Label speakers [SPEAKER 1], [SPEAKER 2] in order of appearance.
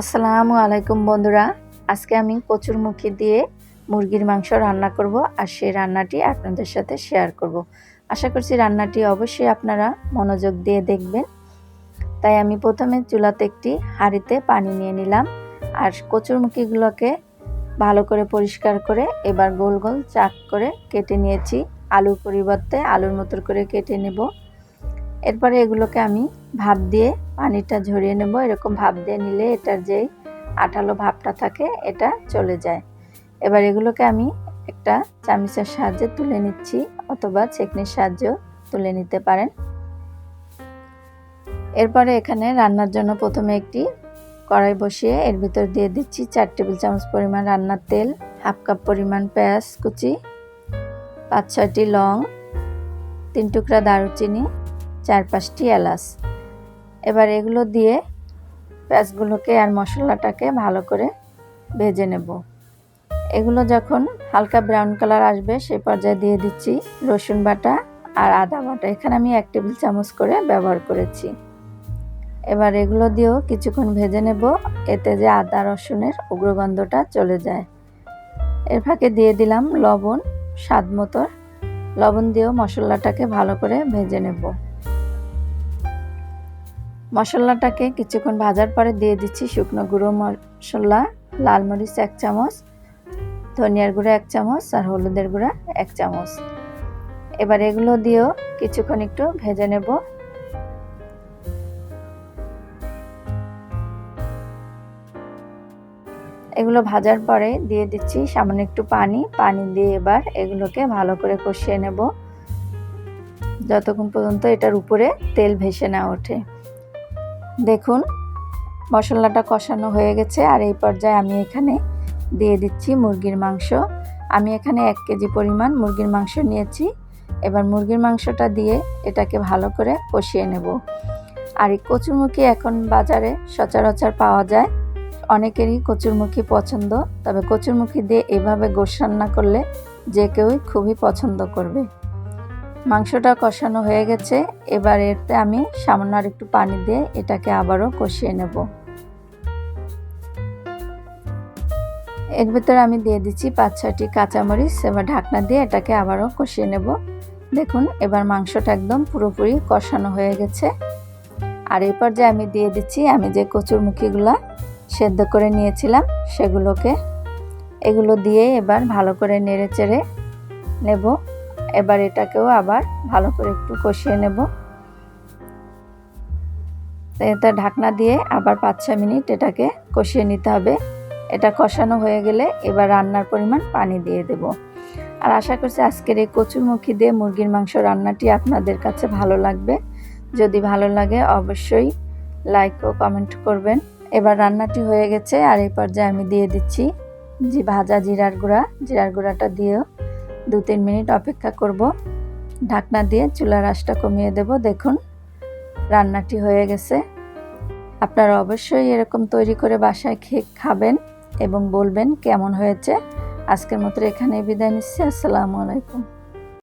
[SPEAKER 1] আসসালামু আলাইকুম বন্ধুরা। আজকে আমি কচুরমুখী দিয়ে মুরগির মাংস রান্না করব আর সেই রান্নাটি আপনাদের সাথে শেয়ার করব। আশা করছি রান্নাটি অবশ্যই আপনারা মনোযোগ দিয়ে দেখবেন। তাই আমি প্রথমে চুলাতে একটি হাঁড়িতে পানি নিয়ে নিলাম আর কচুরমুখীগুলোকে ভালো করে পরিষ্কার করে এবার গোল গোল চাক করে কেটে নিয়েছি। আলুর পরিবর্তে আলুর মতো করে কেটে নেব। এরপরে এগুলোকে আমি ভাপ দিয়ে পানিটা ঝরিয়ে নেব। এরকম ভাপ দিয়ে নিলে এটার যে আঠালো ভাবটা থাকে, এটা চলে যায়। এবার এগুলোকে আমি একটা চামিচের সাহায্যে তুলে নিচ্ছি, অথবা চেকনির সাহায্যেও তুলে নিতে পারেন। এরপরে এখানে রান্নার জন্য প্রথমে একটি কড়াই বসিয়ে এর ভিতর দিয়ে দিচ্ছি চার টেবিল চামচ পরিমাণ রান্নার তেল, হাফ কাপ পরিমাণ পেঁয়াজ কুচি, পাঁচ ছয়টি লং, তিন টুকরা দারুচিনি চার পাঁচটি এলাচ। এবার এগুলো দিয়ে পেঁয়াজগুলোকে আর মশলাটাকে ভালো করে ভেজে নেব। এগুলো যখন হালকা ব্রাউন কালার আসবে সেই পর্যায়ে দিয়ে দিচ্ছি রসুন বাটা আর আদা বাটা। এখানে আমি এক টেবিল চামচ করে ব্যবহার করেছি। এবার এগুলো দিয়েও কিছুক্ষণ ভেজে নেব, এতে যে আদা রসুনের উগ্রগন্ধটা চলে যায়। এর ফাঁকে দিয়ে দিলাম লবণ, স্বাদ মতো লবণ দিয়েও মশলাটাকে ভালো করে ভেজে নেব। মশলাটাকে কিছুক্ষণ ভাজার পরে দিয়ে দিচ্ছি শুকনো গুঁড়ো মশলা, লাল মরিচ এক চামচ, ধনিয়ার গুঁড়ো এক চামচ আর হলুদের গুঁড়া এক চামচ। এবার এগুলো দিয়েও কিছুক্ষণ একটু ভেজে নেব। এগুলো ভাজার পরে দিয়ে দিচ্ছি সামান্য একটু পানি। পানি দিয়ে এবার এগুলোকে ভালো করে কষিয়ে নেব। যতক্ষণ পর্যন্ত এটার উপরে তেল ভেসে না ওঠে। দেখুন, মশলাটা কষানো হয়ে গেছে আর এই পর্যায়ে আমি এখানে দিয়ে দিচ্ছি মুরগির মাংস। আমি এখানে এক কেজি পরিমাণ মুরগির মাংস নিয়েছি। এবার মুরগির মাংসটা দিয়ে এটাকে ভালো করে কষিয়ে নেব। আর এই কচুরমুখী এখন বাজারে সচরাচর পাওয়া যায়। অনেকেরই কচুরমুখী পছন্দ, তবে কচুরমুখী দিয়ে এভাবে গোশ রান্না করলে যে কেউই খুবই পছন্দ করবে। মাংসটা কষানো হয়ে গেছে। এবার এতে আমি সামান্য আর একটু পানি দিয়ে এটাকে আবারও কষিয়ে নেব। এর ভিতরে আমি দিয়ে দিচ্ছি পাঁচ ছয়টি কাঁচামরিচ। এবার ঢাকনা দিয়ে এটাকে আবারও কষিয়ে নেব। দেখুন, এবার মাংসটা একদম পুরোপুরি কষানো হয়ে গেছে। আর এই পর্যায়ে আমি দিয়ে দিচ্ছি, আমি যে কচুরমুখীগুলা সেদ্ধ করে নিয়েছিলাম সেগুলোকে। এগুলো দিয়ে এবার ভালো করে নেড়ে চেড়ে নেব। এবার এটাকেও আবার ভালো করে একটু কষিয়ে নেব। এটা ঢাকনা দিয়ে আবার পাঁচ ছ মিনিট এটাকে কষিয়ে নিতে হবে। এটা কষানো হয়ে গেলে এবার রান্নার পরিমাণ পানি দিয়ে দেব। আর আশা করছি আজকের এই কচুরমুখী দিয়ে মুরগির মাংস রান্নাটি আপনাদের কাছে ভালো লাগবে। যদি ভালো লাগে অবশ্যই লাইক ও কমেন্ট করবেন। এবার রান্নাটি হয়ে গেছে আর এই পর্যায়ে আমি দিয়ে দিচ্ছি যে ভাজা জিরার গুঁড়া। জিরার গুঁড়াটা দিয়েও দু তিন মিনিট অপেক্ষা করব। ঢাকনা দিয়ে চুলার আশটা কমিয়ে দেব। দেখুন, রান্নাটি হয়ে গেছে। আপনারা অবশ্যই এরকম তৈরি করে বাসায় খেয়ে খাবেন এবং বলবেন কেমন হয়েছে। আজকের মতো এখানে বিদায় নিচ্ছি। আসসালামু আলাইকুম।